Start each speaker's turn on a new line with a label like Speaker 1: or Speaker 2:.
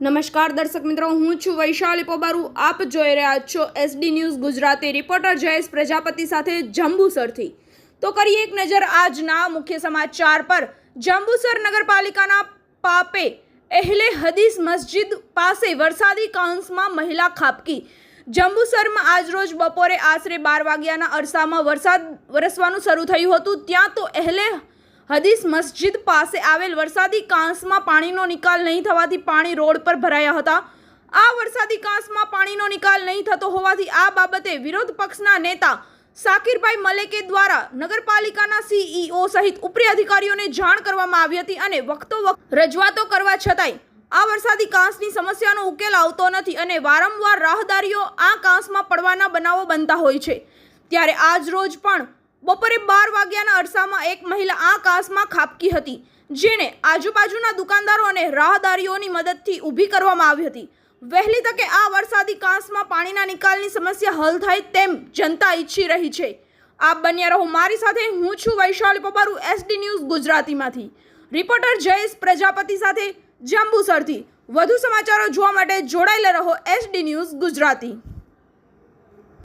Speaker 1: નમસ્કાર દર્શક મિત્રો, હું છું વૈશાલી પોબારુ. આપ જોઈ રહ્યા છો SD news Gujarati reporter Jayesh Prajapati સાથે જંબુસરથી. તો કરીએ એક નજર આજના મુખ્ય સમાચાર પર. જંબુસર નગરપાલિકાના પાપે એહલે હદીસ મસ્જિદ પાસે વરસાદી કાઉન્સમાં મહિલા ખાબકી. જંબુસરમાં આજરોજ બપોરે આશરે બાર વાગ્યાના અરસામાં વરસાદ વરસવાનું શરૂ થયું હતું. ત્યાં તો એહલે હદીસ મસ્જિદ પાસે આવેલ વરસાદી કાંસમાં પાણીનો નિકાલ નહીં થવાથી પાણી રોડ પર ભરાયા હતા. આ વરસાદી કાંસમાં પાણીનો નિકાલ નહીં થતો હોવાથી આ બાબતે વિરોધ પક્ષના નેતા સાકિરભાઈ મલેકે દ્વારા નગરપાલિકાના સીઈઓ સહિત ઉપરી અધિકારીઓને જાણ કરવામાં આવી હતી અને વખતો વખત રજૂઆતો કરવા છતાંય આ વરસાદી કાંસની સમસ્યાનો ઉકેલ આવતો નથી અને વારંવાર રાહદારીઓ આ કાંસમાં પડવાના બનાવો બનતા હોય છે. ત્યારે આજ રોજ પણ બપોરે બાર વાગ્યાના અરસામાં એક મહિલા આ કાંસમાં ખાબકી હતી જેને આજુબાજુના દુકાનદારો અને રાહદારીઓની મદદથી ઊભી કરવામાં આવી હતી. વહેલી તકે આ વરસાદી કાંસમાં પાણીના નિકાલની સમસ્યા હલ થાય તેમ જનતા ઈચ્છી રહી છે. આપ બન્યા રહો મારી સાથે, હું છું વૈશાલી પપારુ, એસડી ન્યૂઝ ગુજરાતીમાંથી. રિપોર્ટર જયેશ પ્રજાપતિ સાથે જંબુસરથી. વધુ સમાચારો જોવા માટે જોડાયેલા રહો એસડી ન્યૂઝ ગુજરાતી.